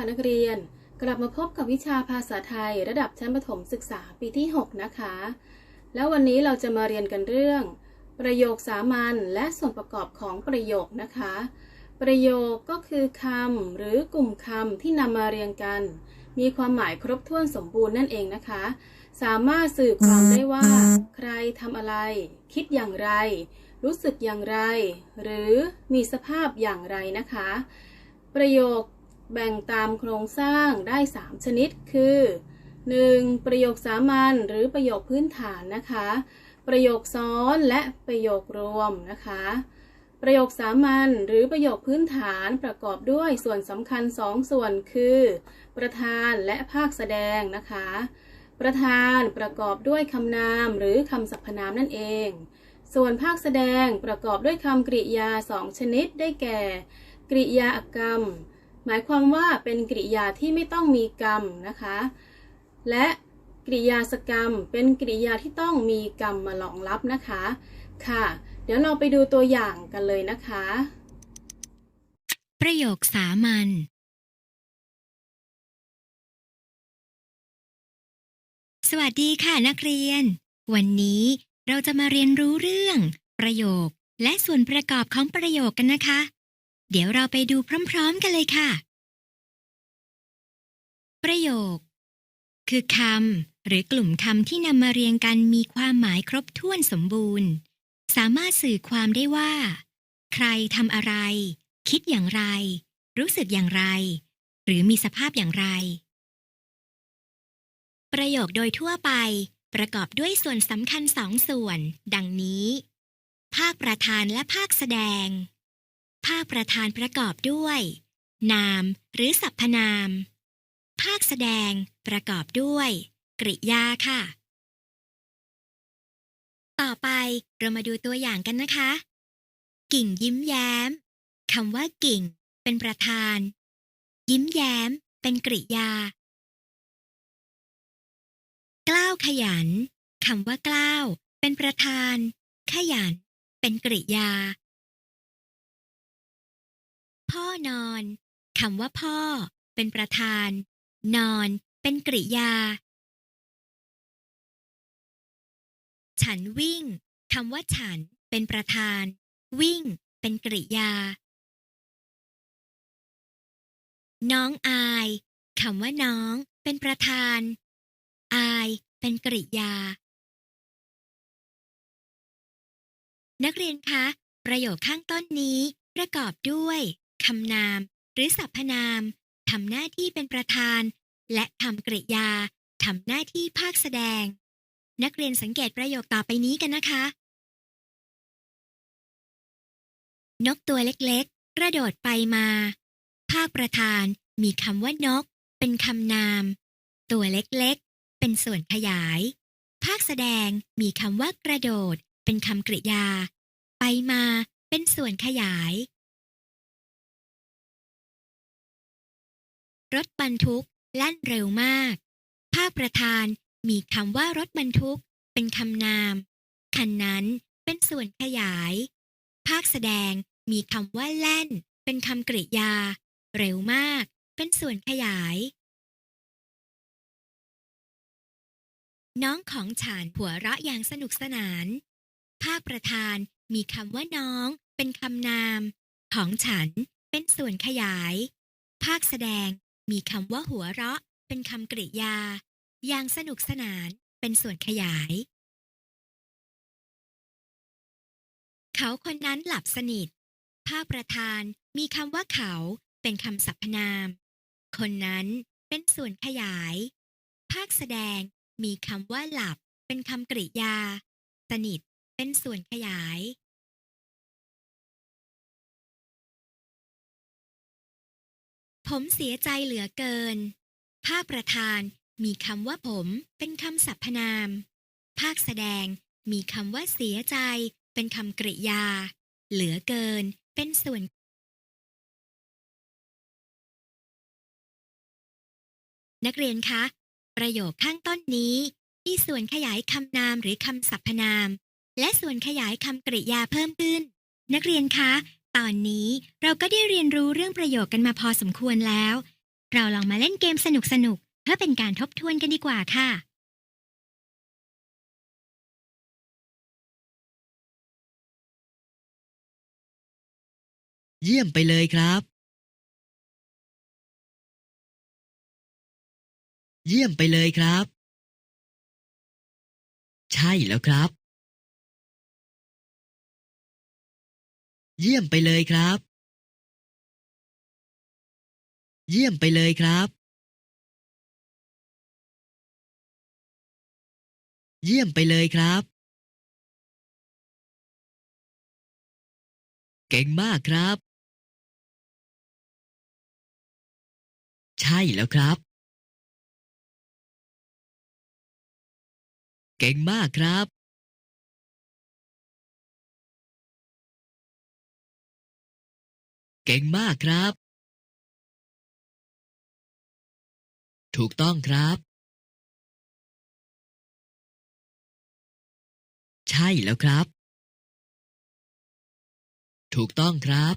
ค่ะนักเรียน กลับมาพบกับวิชาภาษาไทย ระดับชั้นประถมศึกษาปีที่ 6 นะคะ แล้ววันนี้เราจะมาเรียนกันเรื่อง ประโยคสามัญและส่วนประกอบของประโยคนะคะ ประโยคก็คือคำหรือกลุ่มคำที่นำมาเรียงกัน มีความหมายครบถ้วนสมบูรณ์นั่นเองนะคะ สามารถสื่อความได้ว่า ใครทำอะไร คิดอย่างไร รู้สึกอย่างไร หรือมีสภาพอย่างไรนะคะ ประโยค แบ่งตามโครงสร้างได้ 3 ชนิดคือ 1. ประโยคสามัญหรือประโยคพื้นฐานนะคะ ประโยคซ้อนและประโยครวมนะคะ ประโยคสามัญหรือประโยคพื้นฐานประกอบด้วยส่วนสำคัญ 2 ส่วนคือ ประธานและภาคแสดงนะคะ ประธานประกอบด้วยคำนามหรือคำสรรพนามนั่นเอง ส่วนภาคแสดงประกอบด้วยคำกริยาสองชนิดได้แก่ กริยาอักรรม หมายความว่าเป็นกริยาที่ไม่ต้องมีกรรมนะคะ และกริยาสกรรม เป็นกริยาที่ต้องมีกรรมมารองรับนะคะ ค่ะ เดี๋ยวเราไปดูตัวอย่างกันเลยนะคะ ประโยคสามัญสวัสดีค่ะนักเรียน วันนี้เราจะมาเรียนรู้เรื่อง ประโยค และส่วนประกอบของประโยคกันนะคะ เดี๋ยวเราไปดูพร้อมๆกันเลยค่ะ ประโยค คือคำหรือกลุ่มคำที่นำมาเรียงกันมีความหมายครบถ้วนสมบูรณ์ สามารถสื่อความได้ว่า ใครทำอะไร คิดอย่างไร รู้สึกอย่างไร หรือมีสภาพอย่างไร ประโยคโดยทั่วไป ประกอบด้วยส่วนสำคัญสองส่วน ดังนี้ ภาคประธานและภาคแสดง ภาคประธานประกอบด้วย นามหรือสรรพนาม ภาคแสดงประกอบด้วย กริยาค่ะ ต่อไปเรามาดูตัวอย่างกันนะคะ กิ่งยิ้มแย้มคำว่ากิ่ง เป็นประธาน ยิ้มแย้ม เป็นกริยา กล้าวขยันคำว่ากล้าว เป็นประธาน ขยัน เป็นกริยา พ่อนอนคำว่าพ่อ เป็นประธาน นอน เป็นกริยา ฉันวิ่งคำว่าฉัน เป็นประธาน วิ่ง เป็นกริยา น้องอายคำว่าน้อง เป็นประธาน อาย เป็นกริยา นักเรียนคะ ประโยคข้างต้นนี้ประกอบด้วย คำนาม หรือสรรพนามทำหน้าที่เป็นประธาน และคำกริยาทำหน้าที่ภาคแสดง นักเรียนสังเกตประโยคต่อไปนี้กันนะคะ นกตัวเล็กๆ กระโดดไปมา ภาคประธานมีคำว่านก เป็นคำนาม ตัวเล็กๆ เป็นส่วนขยาย ภาคแสดงมีคำว่ากระโดด เป็นคำกริยา ไปมาเป็นส่วนขยาย รถบรรทุกแล่นเร็วมาก ภาคประธานมีคำว่ารถบรรทุกเป็นคำนาม คันนั้นเป็นส่วนขยาย ภาคแสดงมีคำว่าแล่น เป็นคำกริยา เร็วมาก เป็นส่วนขยาย น้องของฉันหัวเราะอย่างสนุกสนาน ภาคประธานมีคำว่าน้องเป็นคำนาม ของฉันเป็นส่วนขยาย ภาคแสดง มีคำว่าหัวเราะ เป็นคำกริยา อย่างสนุกสนานเป็นส่วนขยาย เขาคนนั้นหลับสนิท ภาคประธานมีคำว่าเขาเป็นคำสรรพนาม คนนั้นเป็นส่วนขยาย ภาคแสดงมีคำว่าหลับ เป็นคำกริยา สนิทเป็นส่วนขยาย ผมเสียใจเหลือเกิน ภาคประธานมีคำว่าผมเป็นคำสรรพนาม ภาคแสดงมีคำว่าเสียใจ เป็นคำกริยา เหลือเกิน เป็นส่วนนักเรียนคะ ประโยคข้างต้นนี้ มีส่วนขยายคำนามหรือคำสรรพนาม และส่วนขยายคำกริยาเพิ่มขึ้น นักเรียนคะ ตอนนี้เราก็ได้เรียนรู้เรื่องประโยคกันมาพอสมควรแล้ว เราลองมาเล่นเกมสนุกๆเพื่อเป็นการทบทวนกันดีกว่าค่ะ เยี่ยมไปเลยครับ เยี่ยมไปเลยครับ ใช่แล้วครับ เยี่ยมไปเลยครับ เยี่ยมไปเลยครับ เยี่ยมไปเลยครับ เก่งมากครับ ใช่แล้วครับ เก่งมากครับ เก่งมากครับ ถูกต้องครับ ใช่แล้วครับ ถูกต้องครับ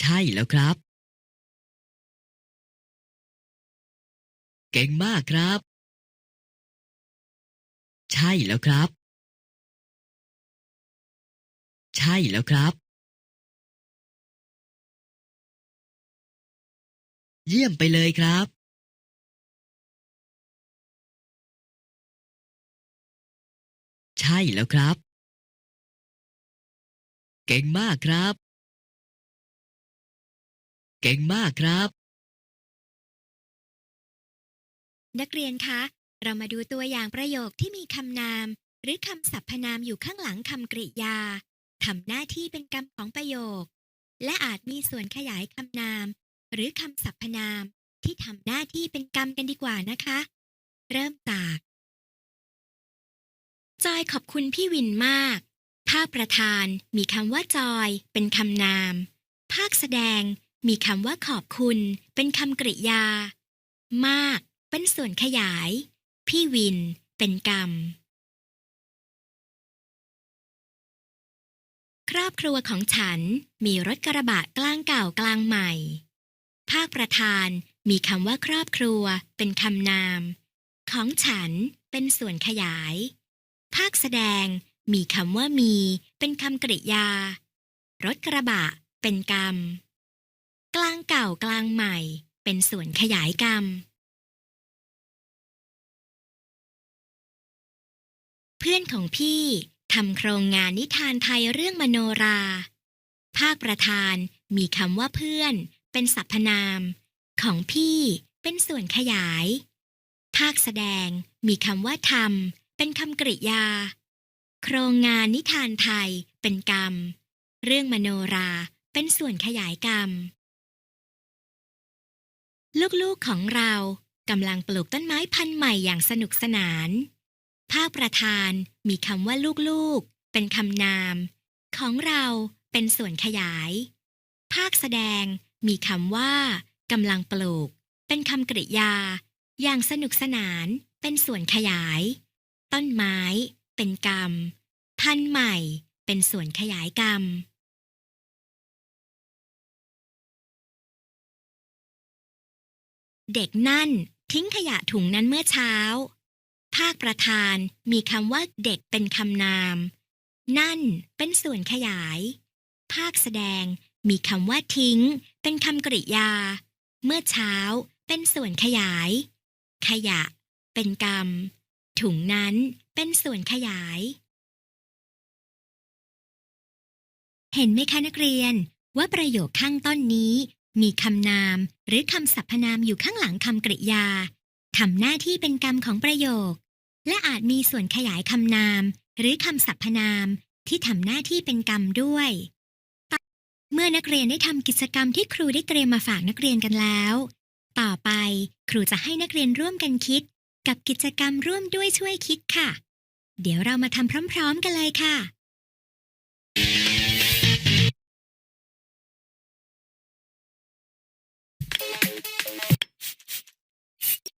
ใช่แล้วครับ เก่งมากครับ ใช่แล้วครับ ใช่แล้วครับ เยี่ยมไปเลยครับ ใช่แล้วครับ เก่งมากครับ เก่งมากครับ นักเรียนคะ เรามาดูตัวอย่างประโยคที่มีคำนาม หรือคำสรรพนามอยู่ข้างหลังคำกริยา ทำหน้าที่เป็นกรรมของประโยค และอาจมีส่วนขยายคำนาม หรือคำสรรพนามที่ทำหน้าที่เป็นกรรมกันดีกว่านะคะ เริ่มจาก จอยขอบคุณพี่วินมาก ภาคประธานมีคำว่าจอยเป็นคำนาม ภาคแสดงมีคำว่าขอบคุณ เป็นคำกริยา มาก เป็นส่วนขยาย พี่วิน เป็นกรรม ครอบครัวของฉันมีรถกระบะกลางเก่ากลางใหม่ ภาคประธานมีคำว่าครอบครัวเป็นคำนาม ของฉันเป็นส่วนขยาย ภาคแสดงมีคำว่ามีเป็นคำกริยา รถกระบะเป็นกรรม กลางเก่ากลางใหม่ เป็นส่วนขยายกรรม เพื่อนของพี่ ทำโครงงานนิทานไทยเรื่องมโนรา ภาคประธานมีคำว่าเพื่อน เป็นสรรพนาม ของพี่เป็นส่วนขยาย ภาคแสดงมีคำว่าทำเป็นคำกริยา โครงงานนิทานไทยเป็นกรรม เรื่องมโนราเป็นส่วนขยายกรรม ลูกๆของเรากำลังปลูกต้นไม้พันธุ์ใหม่อย่างสนุกสนาน ภาคประธานมีคำว่าลูกๆ เป็นคำนาม ของเราเป็นส่วนขยาย ภาคแสดงมีคำว่ากำลังปลูก เป็นคำกริยา อย่างสนุกสนานเป็นส่วนขยาย ต้นไม้ เป็นกรรม พันธุ์ใหม่ เป็นส่วนขยายกรรมเด็กนั่นทิ้งขยะถุงนั้นเมื่อเช้า ภาคประธานมีคำว่าเด็กเป็นคำนาม นั่นเป็นส่วนขยาย ภาคแสดงมีคำว่าทิ้ง เป็นคำกริยา เมื่อเช้าเป็นส่วนขยาย ขยะ เป็นกรรม ถุงนั้นเป็นส่วนขยาย เห็นไหมคะนักเรียน ว่าประโยคข้างต้นนี้ มีคำนามหรือคำสรรพนามอยู่ข้างหลังคำกริยาทำหน้าที่เป็นกรรมของประโยค และอาจมีส่วนขยายคำนาม หรือคำสรรพนามที่ทำหน้าที่เป็นกรรมด้วย เมื่อนักเรียนได้ทำกิจกรรมที่ครูได้เตรียมมาฝากนักเรียนกันแล้ว ต่อไปครูจะให้นักเรียนร่วมกันคิด กับกิจกรรมร่วมด้วยช่วยคิดค่ะ เดี๋ยวเรามาทำพร้อม ๆ กันเลยค่ะ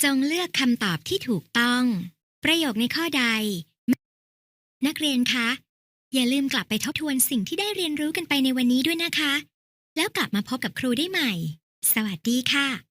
จงเลือกคำตอบที่ถูกต้อง ประโยคในข้อใด นักเรียนคะ อย่าลืมกลับไปทบทวนสิ่งที่ได้เรียนรู้กันไปในวันนี้ด้วยนะคะ แล้วกลับมาพบกับครูได้ใหม่ สวัสดีค่ะ